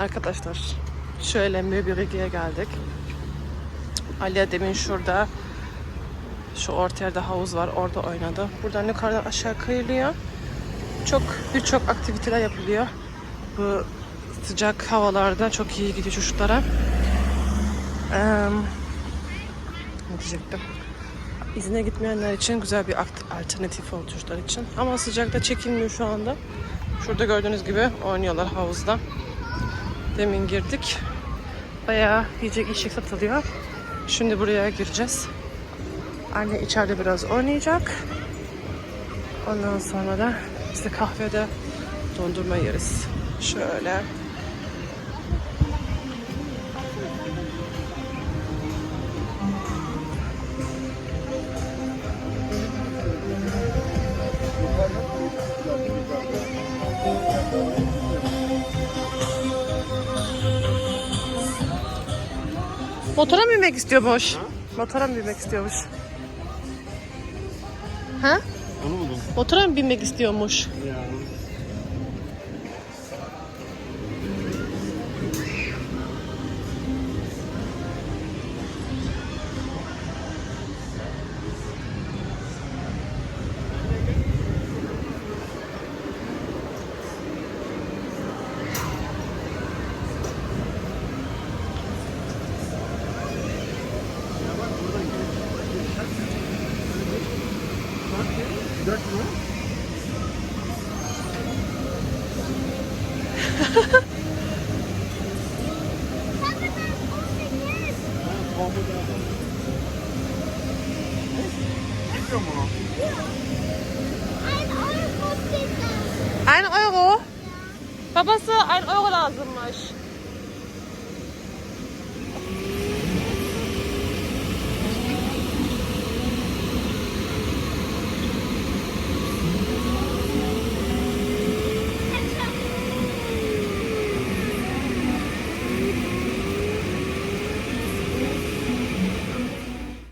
Arkadaşlar şöyle Möbirige'ye geldik. Aliye demin şurada şu orta yerde havuz var orada oynadı. Buradan yukarıdan aşağı kayılıyor. Çok birçok aktiviteler yapılıyor. Bu sıcak havalarda çok iyi gidiyor çocuklara. Eee ne diyecektim? İzine gitmeyenler için güzel bir alternatif oldu çocuklar için. Ama sıcakta çekilmiyor şu anda. Şurada gördüğünüz gibi oynuyorlar havuzda. Demin girdik. Bayağı yiyecek içecek satılıyor. Şimdi buraya gireceğiz. Anne içeride biraz oynayacak. Ondan sonra da biz de kahvede dondurma yeriz. Şöyle. Motora mı binmek istiyormuş? Motora mı binmek istiyormuş? Ha? Anlamadım. Motora mı binmek istiyormuş? Ya. Babası ein Euro lazımmış.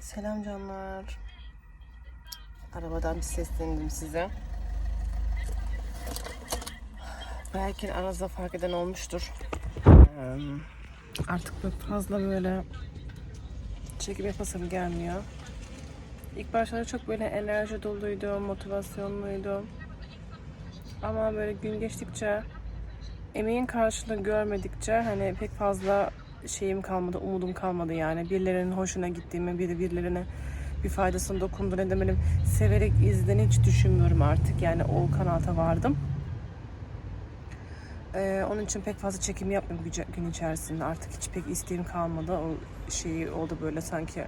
Selam canlar. Arabadan bir seslendim size. Belki aranızda fark eden olmuştur. Artık böyle fazla böyle çekim yapasım gelmiyor. İlk başlarda çok böyle enerji doluydum, motivasyonluydum. Ama böyle gün geçtikçe emeğin karşılığını görmedikçe hani pek fazla şeyim kalmadı, umudum kalmadı yani. Birilerinin hoşuna gittiğimi, biri birilerine bir faydasını dokundu ne demeliyim. Severek izlediğini hiç düşünmüyorum artık. Yani o kanaata vardım. Ee, onun için pek fazla çekim yapmıyorum gün içerisinde. Artık hiç pek isteğim kalmadı. O şey oldu böyle sanki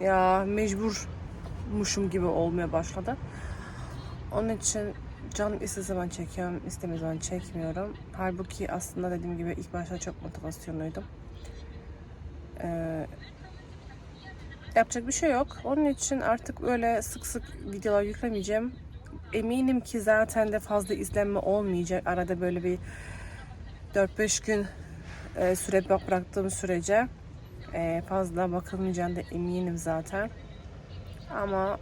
ya mecburmuşum gibi olmaya başladı. Onun için canım istediği zaman çekiyorum, istemediği zaman çekmiyorum. Halbuki aslında dediğim gibi ilk başta çok motivasyonluydum. Ee, yapacak bir şey yok. Onun için artık öyle sık sık videolar yüklemeyeceğim. Eminim ki zaten de fazla izlenme olmayacak. Arada böyle bir 4-5 gün e, süre bıraktığım sürece e, fazla bakılmayacağını da eminim zaten. Ama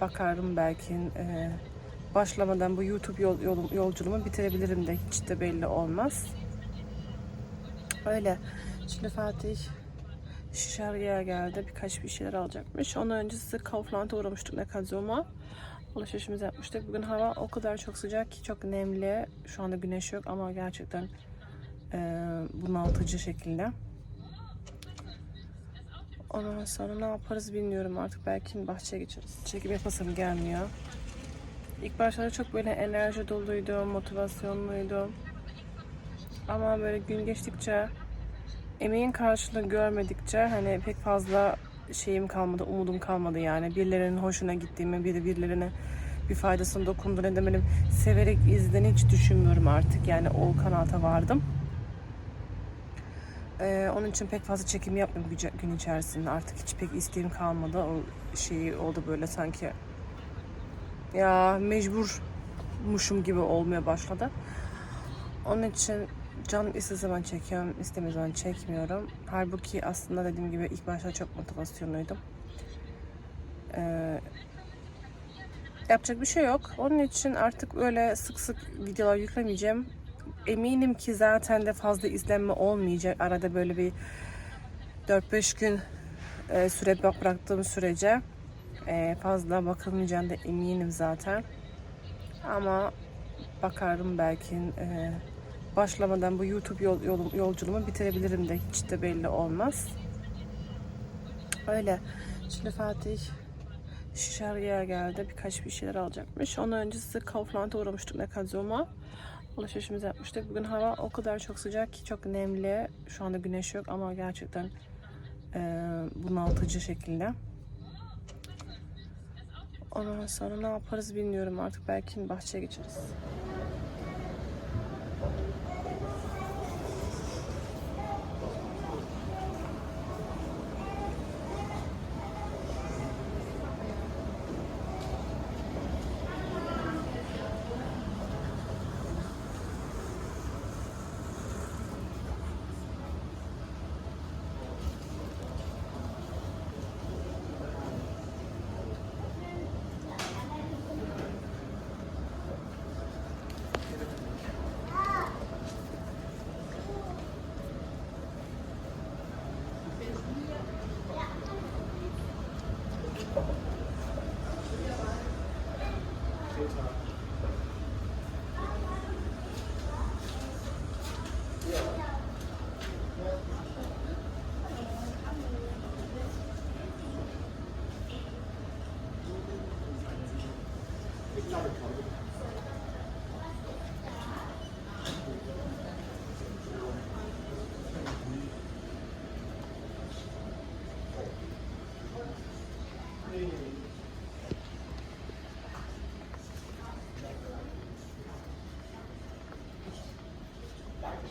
bakarım belki e, başlamadan bu YouTube yol, yolum- yolculuğumu bitirebilirim de hiç de belli olmaz. Öyle. Şimdi Fatih Şişarı'ya geldi. Birkaç bir şeyler alacakmış. Ondan önce size Kaufland'a uğramıştık Nakazuma. Alışverişimizi yapmıştık. Bugün hava o kadar çok sıcak ki çok nemli. Şu anda güneş yok ama gerçekten e, bunaltıcı şekilde. Ondan sonra ne yaparız bilmiyorum artık. Belki bahçeye geçeriz. Çekim yapasım gelmiyor. İlk başlarda çok böyle enerji doluydum, motivasyonluydum. Ama böyle gün geçtikçe emeğin karşılığını görmedikçe hani pek fazla şeyim kalmadı, umudum kalmadı yani. Birilerinin hoşuna gittiğimi, biri birilerine bir faydasını dokundu ne demeliyim. Severek izlediğini hiç düşünmüyorum artık. Yani o kanaata vardım. Ee, onun için pek fazla çekim yapmıyorum gün içerisinde. Artık hiç pek isteğim kalmadı. O şey oldu böyle sanki ya mecburmuşum gibi olmaya başladı. Onun için canım istediği zaman çekiyorum, istemediği zaman çekmiyorum. Halbuki aslında dediğim gibi ilk başta çok motivasyonluydum. Ee, yapacak bir şey yok. Onun için artık öyle sık sık videolar yüklemeyeceğim. eminim ki zaten de fazla izlenme olmayacak. Arada böyle bir 4-5 gün e, süre bıraktığım sürece e, fazla bakılmayacağını da eminim zaten. Ama bakarım belki e, başlamadan bu YouTube yol, yolum- yolculuğumu bitirebilirim de hiç de belli olmaz. Öyle. Şimdi Fatih Şişerge'ye geldi. Birkaç bir şeyler alacakmış. Ondan öncesi Kaufland'a uğramıştık Nekazom'a. Alışverişimizi yapmıştık. Bugün hava o kadar çok sıcak ki çok nemli. Şu anda güneş yok ama gerçekten e, bunaltıcı şekilde. Ondan sonra ne yaparız bilmiyorum artık. Belki bahçeye geçeriz.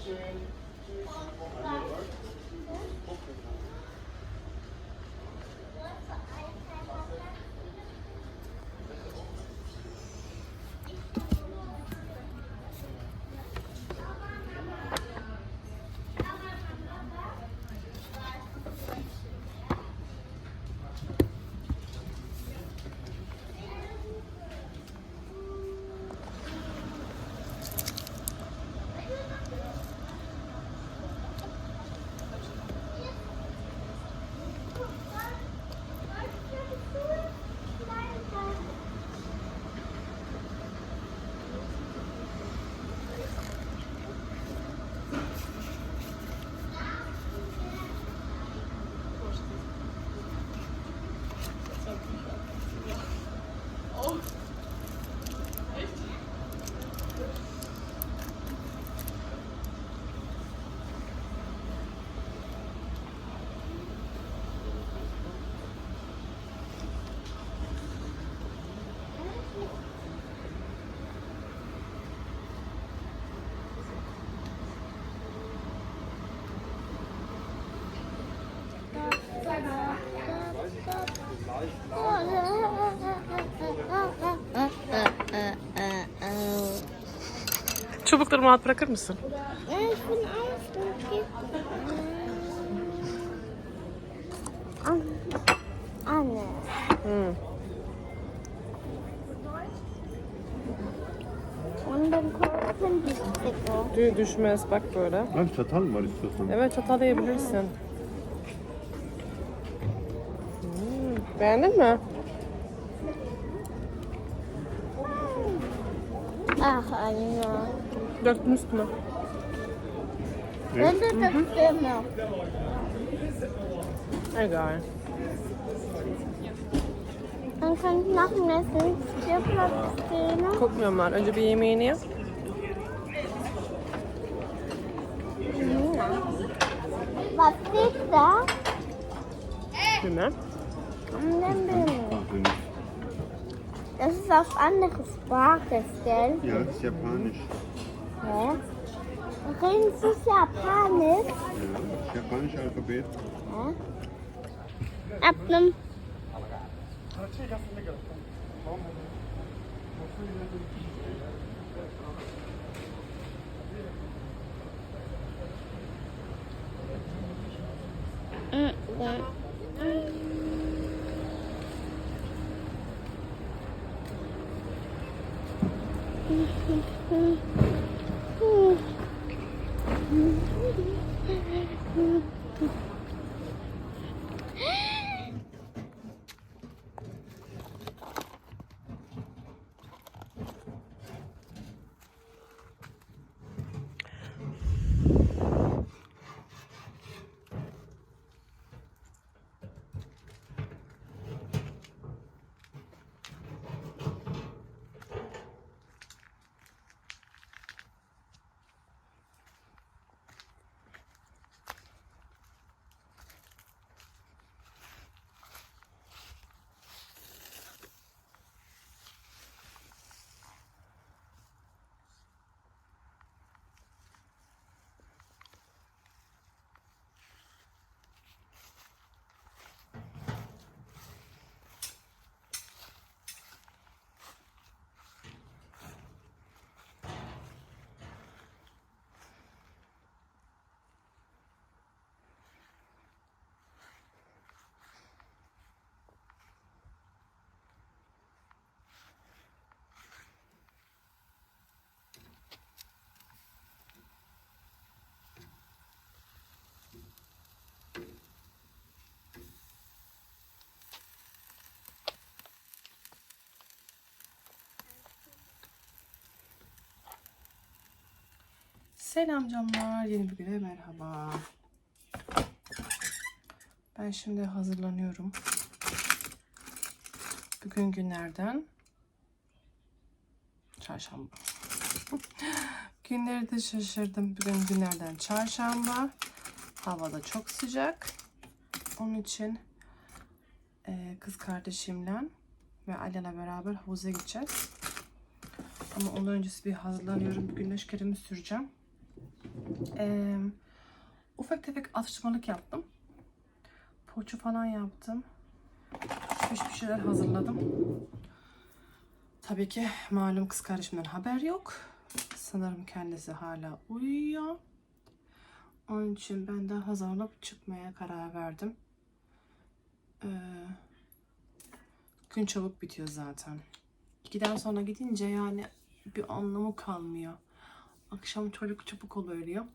insurance Çubuklarımı rahat bırakır mısın? Anne. Hı. Und dann kommt die Sticker. Dü- Düşmez bak böyle. Abi çatal mı var istiyorsan? Evet çatal yiyebilirsin. Hmm, Beğendin mi? Ach, Das müssten wir. Wenn das mhm. Stirn Egal. Dann kann ich noch dass ich Stirnplatz. Gucken wir mal. Und die bist hier Was steht da? Stimme. Das ist auf andere Sprache, gell? Ja, das ist Japanisch. Sprache. Reden Sie Japanisch? Ja, Japanisch Alphabet. Ja. Ab. Mm-hmm. 嗯。Selam canlar. Yeni bir güne merhaba. Ben şimdi hazırlanıyorum. Bugün günlerden çarşamba. Günleri de şaşırdım. Bugün günlerden çarşamba. Hava da çok sıcak. Onun için eee, kız kardeşimle ve Alya'la beraber havuza gideceğiz. Ama ondan öncesi bir hazırlanıyorum. Bir güneş kremi süreceğim. Eee, ufak tefek atıştırmalık yaptım. Poğaça falan yaptım. Pişmiş bir şeyler hazırladım. Tabii ki malum kız kardeşimden haber yok. Sanırım kendisi hala uyuyor. Onun için ben de hazırlanıp çıkmaya karar verdim. Ee, gün çabuk bitiyor zaten. İkiden sonra gidince yani bir anlamı kalmıyor. Akşam çocuk çabuk oluyor.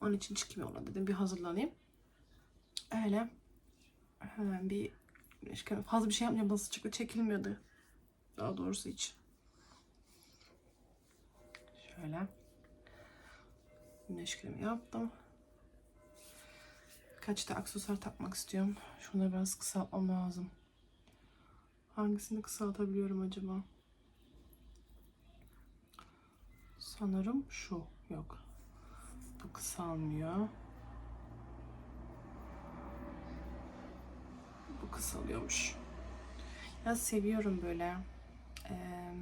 Onun için çıkmıyor ona dedim bir hazırlanayım. Öyle hemen bir işte fazla bir şey yapmayacağım. Nasıl çıktı çekilmiyordu. Daha doğrusu hiç. Şöyle. Güneş kremi yaptım. Kaç da aksesuar takmak istiyorum. Şunu biraz kısaltmam lazım. Hangisini kısaltabiliyorum acaba? Sanırım şu. Yok. Bu kısalmıyor. Bu kısalıyormuş. Ya seviyorum böyle. eee,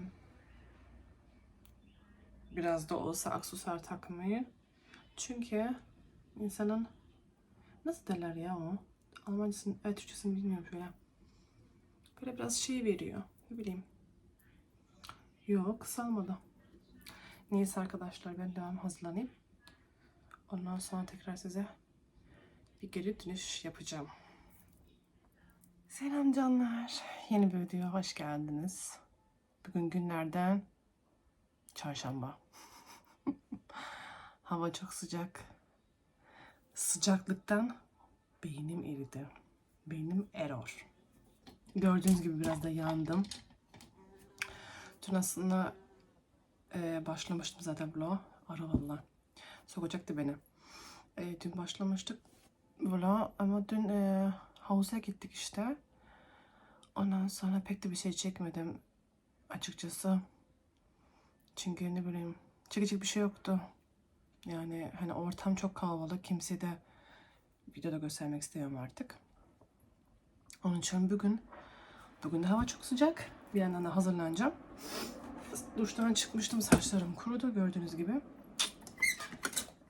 biraz da olsa aksesuar takmayı. Çünkü insanın nasıl derler ya o? Almancasını, evet Türkçesini bilmiyorum şöyle. Böyle biraz şey veriyor. Ne bileyim. Yok kısalmadı. Neyse arkadaşlar ben devam hazırlanayım. Ondan sonra tekrar size bir geri dönüş yapacağım. Selam canlar. Yeni bir videoya hoş geldiniz. Bugün günlerden çarşamba. Hava çok sıcak. Sıcaklıktan beynim eridi. Beynim error. Gördüğünüz gibi biraz da yandım. Dün aslında e, başlamıştım zaten vlog. Ara valla. Sokacaktı beni. E, dün başlamıştık vlog ama dün e, havuza gittik işte. Ondan sonra pek de bir şey çekmedim açıkçası. Çünkü ne bileyim çekecek bir şey yoktu. Yani hani ortam çok kalabalık. Kimseyi de videoda göstermek istemiyorum artık. Onun için bugün bugün de hava çok sıcak. Bir yandan da hazırlanacağım. Duştan çıkmıştım. Saçlarım kurudu gördüğünüz gibi.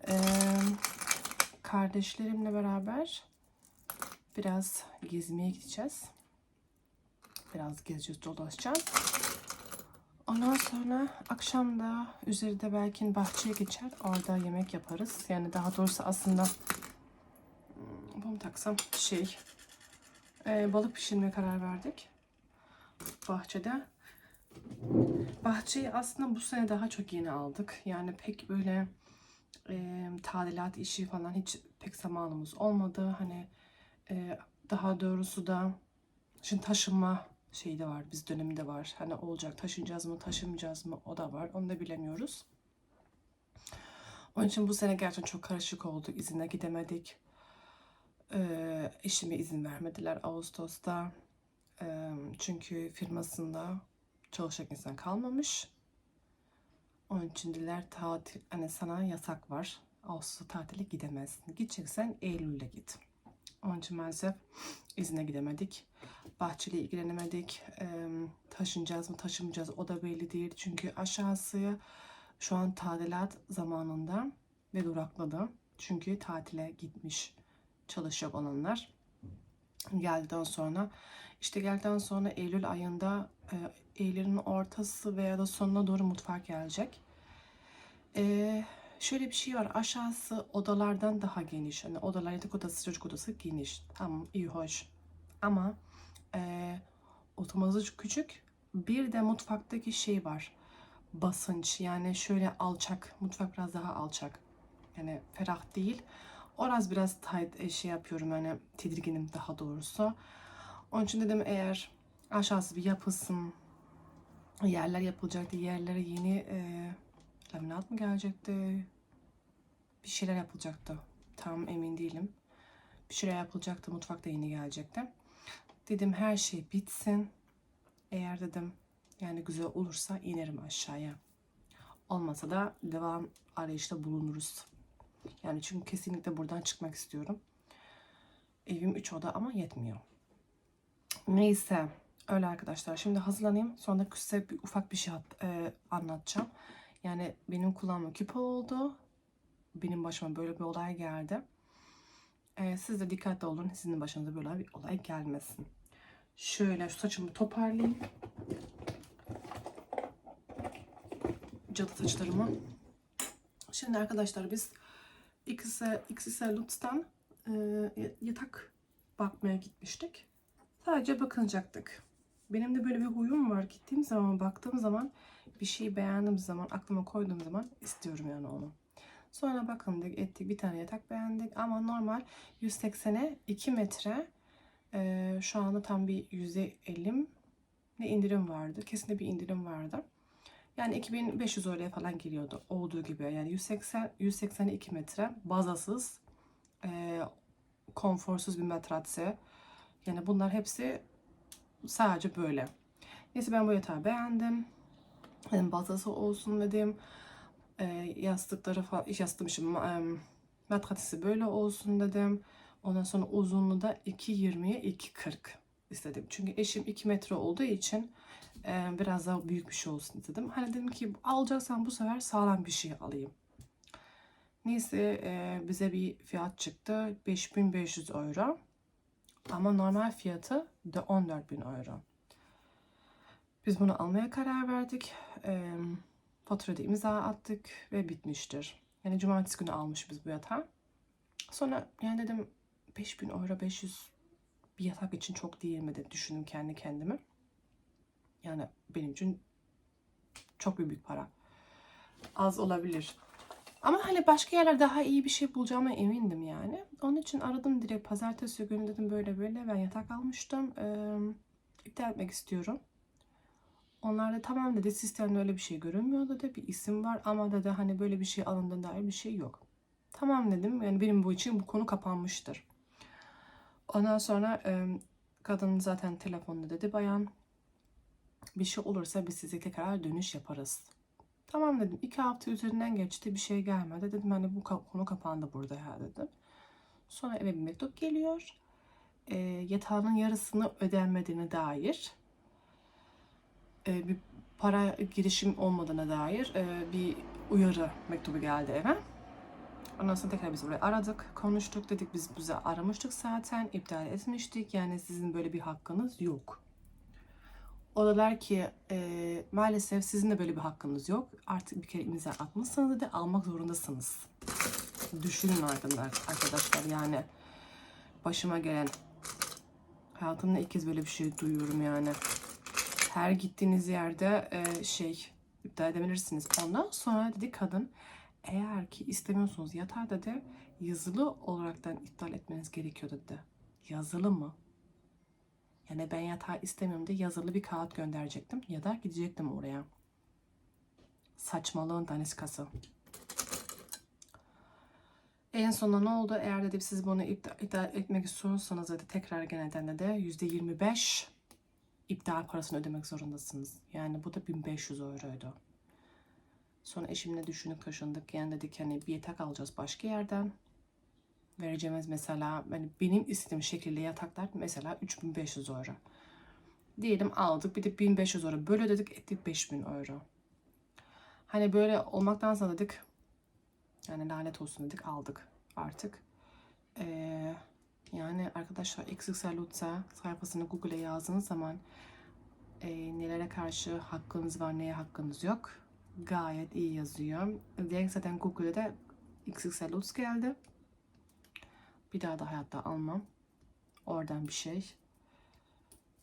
Ee, kardeşlerimle beraber biraz gezmeye gideceğiz. Biraz gezeceğiz, dolaşacağız. Ondan sonra akşam da üzerinde belki bahçeye geçer. Orada yemek yaparız. Yani daha doğrusu aslında hmm, bunu taksam şey e, balık pişirmeye karar verdik. Bahçede. Bahçeyi aslında bu sene daha çok yeni aldık. Yani pek böyle e, tadilat işi falan hiç pek zamanımız olmadı. Hani e, daha doğrusu da şimdi taşınma şeyi de var. Biz döneminde var. Hani olacak taşınacağız mı taşınmayacağız mı o da var. Onu da bilemiyoruz. Onun için bu sene gerçekten çok karışık oldu. İzine gidemedik. Ee, eşime izin vermediler Ağustos'ta. Ee, çünkü firmasında çalışacak insan kalmamış. Onun için dediler tatil, hani sana yasak var. Ağustos tatile gidemezsin. Gideceksen Eylül'de git. Onun için maalesef izine gidemedik. Bahçeyle ilgilenemedik. Ee, taşınacağız mı taşınmayacağız o da belli değil. Çünkü aşağısı şu an tadilat zamanında ve durakladı. Çünkü tatile gitmiş çalışacak olanlar. Geldikten sonra işte geldikten sonra Eylül ayında e, Eylül'ün ortası veya da sonuna doğru mutfak gelecek. E, şöyle bir şey var. Aşağısı odalardan daha geniş. Hani odalar yatak odası, çocuk odası geniş. Tamam iyi hoş. Ama e, otomatik küçük. Bir de mutfaktaki şey var. Basınç. Yani şöyle alçak. Mutfak biraz daha alçak. Yani ferah değil. Orası biraz tight e, şey yapıyorum yani tedirginim daha doğrusu. Onun için dedim eğer aşağısı bir yapılsın. Yerler yapılacaktı. Yerlere yeni e, laminat mı gelecekti? Bir şeyler yapılacaktı. Tam emin değilim. Bir şeyler yapılacaktı. Mutfakta yeni gelecekti. Dedim her şey bitsin. Eğer dedim yani güzel olursa inerim aşağıya. Olmasa da devam arayışta bulunuruz. Yani çünkü kesinlikle buradan çıkmak istiyorum. Evim 3 oda ama yetmiyor. Neyse. Öyle arkadaşlar. Şimdi hazırlanayım. Sonra size bir, ufak bir şey e, anlatacağım. Yani benim kulağıma küpe oldu. Benim başıma böyle bir olay geldi. E, siz de dikkatli olun. Sizin başınıza böyle bir olay gelmesin. Şöyle şu saçımı toparlayayım. Cadı saçlarımı. Şimdi arkadaşlar biz XXL Lutz'tan e, yatak bakmaya gitmiştik. Sadece bakınacaktık. Benim de böyle bir huyum var. Gittiğim zaman, baktığım zaman bir şeyi beğendiğim zaman, aklıma koyduğum zaman istiyorum yani onu. Sonra bakındık, ettik. Bir tane yatak beğendik ama normal 180'e 2 metre. E, şu anda tam bir %50 ne indirim vardı. Kesinlikle bir indirim vardı. Yani 2500 oraya falan geliyordu olduğu gibi. Yani 180 182 metre bazasız e, konforsuz bir matratse. Yani bunlar hepsi sadece böyle. Neyse ben bu yatağı beğendim. Dedim bazası olsun dedim. E, yastıkları falan yastığım e, matratsisi böyle olsun dedim. Ondan sonra uzunluğu da 2.20'ye 2.40 istedim. Çünkü eşim 2 metre olduğu için e, biraz daha büyük bir şey olsun istedim. Hani dedim ki alacaksam bu sefer sağlam bir şey alayım. Neyse e, bize bir fiyat çıktı. 5500 euro. Ama normal fiyatı da 14.000 euro. Biz bunu almaya karar verdik. E, faturada imza attık ve bitmiştir. Yani cumartesi günü almış biz bu yatağı. Sonra yani dedim 5000 euro 500 bir yatak için çok değil mi de düşündüm kendi kendime. Yani benim için çok büyük para. Az olabilir. Ama hani başka yerler daha iyi bir şey bulacağıma emindim yani. Onun için aradım direkt pazartesi günü dedim böyle böyle ben yatak almıştım. Ee, iptal etmek istiyorum. Onlar da tamam dedi sistemde öyle bir şey görünmüyor dedi. Bir isim var ama dedi hani böyle bir şey alındığına dair bir şey yok. Tamam dedim yani benim bu için bu konu kapanmıştır. Ondan sonra e, kadın zaten telefonda dedi bayan bir şey olursa biz size tekrar dönüş yaparız. Tamam dedim. iki hafta üzerinden geçti bir şey gelmedi. Dedim hani bu konu kapandı burada ya dedim. Sonra eve bir mektup geliyor. E, yatağının yarısını ödenmediğine dair e, bir para girişim olmadığına dair e, bir uyarı mektubu geldi eve. Ondan sonra tekrar biz buraya aradık, konuştuk. Dedik biz bize aramıştık zaten, iptal etmiştik. Yani sizin böyle bir hakkınız yok. Odalar ki e, maalesef sizin de böyle bir hakkınız yok. Artık bir kere imza atmışsınız dedi, almak zorundasınız. Düşünün arkadaşlar yani. Başıma gelen hayatımda ilk kez böyle bir şey duyuyorum yani. Her gittiğiniz yerde e, şey iptal edebilirsiniz. Ondan sonra dedi kadın Eğer ki istemiyorsunuz yatağı dedi yazılı olaraktan iptal etmeniz gerekiyor dedi. Yazılı mı? Yani ben yatağı istemiyorum diye yazılı bir kağıt gönderecektim ya da gidecektim oraya. Saçmalığın daniskası. En sonunda ne oldu? Eğer dedi siz bunu iptal, iptal etmek istiyorsanız dedi tekrar genelden de %25 iptal parasını ödemek zorundasınız. Yani bu da 1500 euroydu. Sonra eşimle düşünüp kaşındık. Yani dedik hani bir yatak alacağız başka yerden. Vereceğimiz mesela hani benim istediğim şekilde yataklar mesela 3500 euro. Diyelim aldık bir de 1500 euro böyle ödedik ettik 5000 euro. Hani böyle olmaktansa dedik yani lanet olsun dedik aldık artık. Ee, yani arkadaşlar XXL Lutza sayfasını Google'e yazdığınız zaman e, nelere karşı hakkınız var neye hakkınız yok gayet iyi yazıyor. Direkt zaten Google'da XXL Lutz geldi. Bir daha da hayatta almam. Oradan bir şey.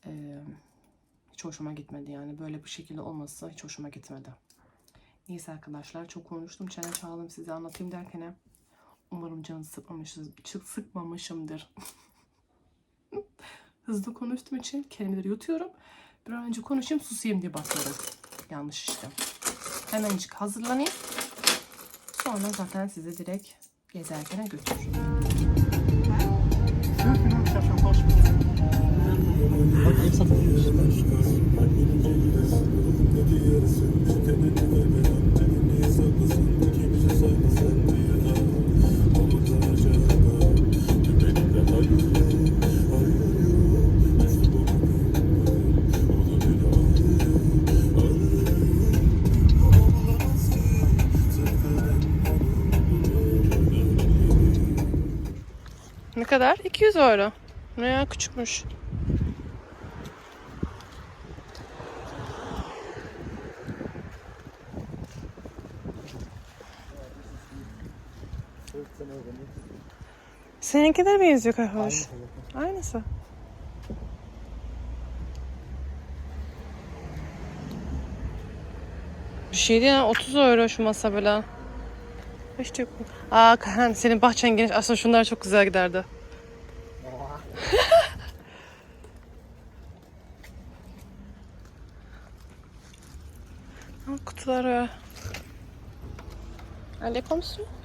Ee, hiç hoşuma gitmedi yani. Böyle bir şekilde olması hiç hoşuma gitmedi. Neyse arkadaşlar çok konuştum. Çene çaldım size anlatayım derken umarım canınızı sıkmamışız, sıkmamışımdır. Hızlı konuştuğum için kelimeleri yutuyorum. Bir an önce konuşayım susayım diye basıyorum. Yanlış işte. Hemencik hazırlanayım. Sonra zaten sizi direkt gezerken götürürüm. Ne kadar? 200 euro. Ne ya küçükmüş. Seninki de benziyor hoş. Aynısı. Bir şey değil ya 30 euro şu masa böyle. İşte bu. Aa Kahan senin bahçen geniş. Aslında şunlar çok güzel giderdi. Kutuları. Comme ça.